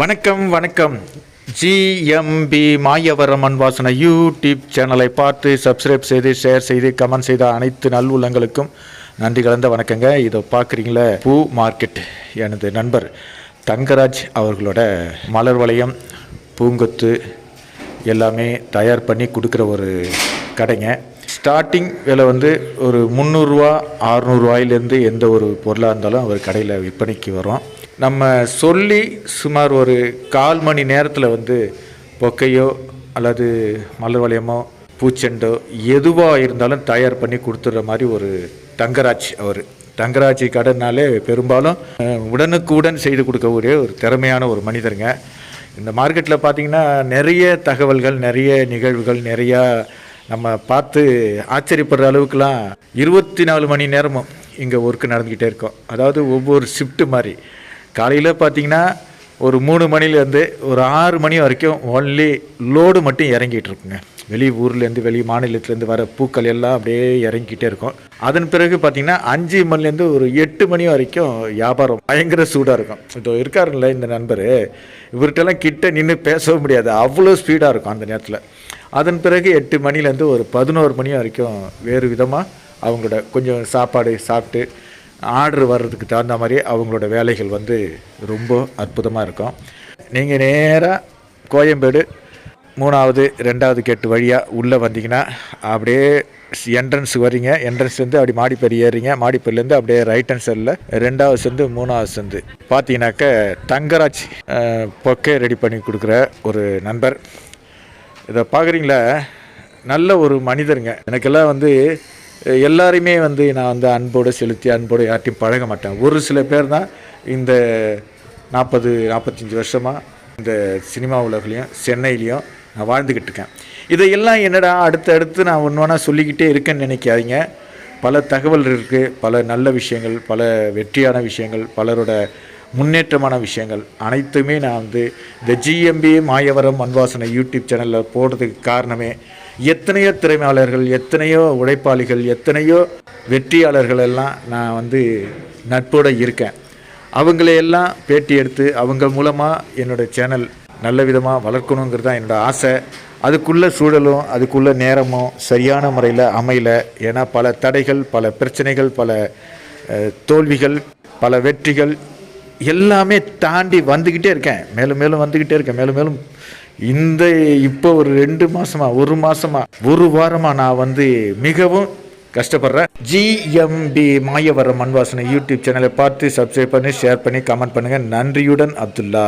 வணக்கம் வணக்கம். GMP Mayavaram அன்வாசன YouTube சேனலை பார்த்து சப்ஸ்கிரைப் செய்து ஷேர் செய்து கமெண்ட் செய்த அனைத்து நல்லுள்ளங்களுக்கும் நன்றி கலந்த வணக்கங்க. இதை பார்க்குறீங்களே பூ மார்க்கெட் எனது நண்பர் தங்கராஜ் அவர்களோட மலர் வளையம் பூங்கொத்து எல்லாமே தயார் பண்ணி கொடுக்குற ஒரு கடைங்க. ஸ்டார்டிங் விலை வந்து ஒரு முந்நூறுரூவா அறநூறுவாயிலேருந்து எந்த ஒரு பொருளாக இருந்தாலும் அவர் கடையில் விற்பனைக்கு வரும். நம்ம சொல்லி சுமார் ஒரு கால் மணி நேரத்தில் வந்து பொக்கையோ அல்லது மலர் வளையமோ பூச்செண்டோ எதுவாக இருந்தாலும் தயார் பண்ணி கொடுத்துட்ற மாதிரி ஒரு தங்கராஜ் அவர். தங்கராஜ் கடைனாலே பெரும்பாலும் உடனுக்கு உடனுக்குடன் செய்து கொடுக்கக்கூடிய ஒரு திறமையான ஒரு மனிதருங்க. இந்த மார்க்கெட்டில் பார்த்தீங்கன்னா நிறைய தகவல்கள் நிறைய நிகழ்வுகள் நிறையா நம்ம பார்த்து ஆச்சரியப்படுற அளவுக்குலாம் இருபத்தி நாலு மணி நேரமும் இங்கே ஒர்க்கு நடந்துக்கிட்டே இருக்கோம். அதாவது ஒவ்வொரு ஷிஃப்ட்டு மாதிரி. காலையில் பார்த்தீங்கன்னா ஒரு மூணு மணிலேருந்து ஒரு ஆறு மணி வரைக்கும் ஒன்லி லோடு மட்டும் இறங்கிட்டு இருக்குங்க. வெளி ஊர்லேருந்து வெளி மாநிலத்துலேருந்து வர பூக்கள் எல்லாம் அப்படியே இறங்கிக்கிட்டே இருக்கும். அதன் பிறகு பார்த்திங்கன்னா அஞ்சு மணிலேருந்து ஒரு எட்டு மணி வரைக்கும் வியாபாரம் பயங்கர சூடாக இருக்கும். இதோ இருக்காருல்ல இந்த நண்பர். இவர்கிட்டலாம் கிட்ட நின்று பேசவும் முடியாது. அவ்வளோ ஸ்பீடாக இருக்கும் அந்த நேரத்தில். அதன் பிறகு எட்டு மணிலேருந்து ஒரு பதினோரு மணி வரைக்கும் வேறு விதமாக அவங்களோட கொஞ்சம் சாப்பாடு சாப்பிட்டு ஆர்டர் வர்றதுக்கு தகுந்த மாதிரி அவங்களோட வேலைகள் வந்து ரொம்ப அற்புதமாக இருக்கும். நீங்கள் நேராக கோயம்பேடு மூணாவது ரெண்டாவது கேட்டு வழியாக உள்ளே வந்தீங்கன்னா அப்படியே என்ட்ரன்ஸ் வரீங்க என்ட்ரன்ஸ்லேருந்து அப்படி மாடிப்பேர் ஏறுறீங்க. மாடிப்பேர்லேருந்து அப்படியே ரைட் ஹேண்ட் சைடில் ரெண்டாவது சந்து மூணாவது சந்து. பார்த்தீங்கன்னாக்க தங்கராஜ் பொக்கை பொக்கே ரெடி பண்ணி கொடுக்குற ஒரு நண்பர். இதை பார்க்குறீங்களா நல்ல ஒரு மனிதருங்க. எனக்கெல்லாம் வந்து எல்லாருமே வந்து நான் வந்து அன்போடு செலுத்தி அன்போடு யார்ட்டையும் பழக மாட்டேன். ஒரு சில பேர் தான் இந்த நாற்பது நாற்பத்தஞ்சு வருஷமாக இந்த சினிமா உலகிலையும் சென்னையிலையும் நான் வாழ்ந்துக்கிட்டு இருக்கேன். இதையெல்லாம் என்னடா அடுத்து அடுத்து நான் ஒன்று ஒன்றா சொல்லிக்கிட்டே இருக்கேன்னு நினைக்காதீங்க. பல தகவல் இருக்குது பல நல்ல விஷயங்கள் பல வெற்றியான விஷயங்கள் பலரோட முன்னேற்றமான விஷயங்கள் அனைத்துமே நான் வந்து இந்த ஜிஎம்பி மாயவரம் அன்வாசனை யூடியூப் சேனலில் போடுறதுக்கு காரணமே எத்தனையோ திறமையாளர்கள் எத்தனையோ உழைப்பாளிகள் எத்தனையோ வெற்றியாளர்கள் எல்லாம் நான் வந்து நட்போடு இருக்கேன். அவங்களையெல்லாம் பேட்டி எடுத்து அவங்க மூலமாக என்னோட சேனல் நல்ல விதமாக வளர்க்கணுங்கிறது தான் என்னோட ஆசை. அதுக்குள்ளே சூழலும் அதுக்குள்ளே நேரமும் சரியான முறையில் அமையல. ஏன்னா பல தடைகள் பல பிரச்சனைகள் பல தோல்விகள் பல வெற்றிகள் எல்லாமே தாண்டி வந்துக்கிட்டே இருக்கேன். மேலும் மேலும் வந்துக்கிட்டே இருக்கேன். மேலும் மேலும் இந்த இப்போ ஒரு ரெண்டு மாசமா ஒரு மாசமா ஒரு வாரமா நான் வந்து மிகவும் கஷ்டப்படுறேன். ஜிஎம்பி மாயவரம் மண்வாசனை யூடியூப் சேனலை பார்த்து சப்ஸ்கிரைப் பண்ணி ஷேர் பண்ணி கமெண்ட் பண்ணுங்க. நன்றியுடன் அப்துல்லா.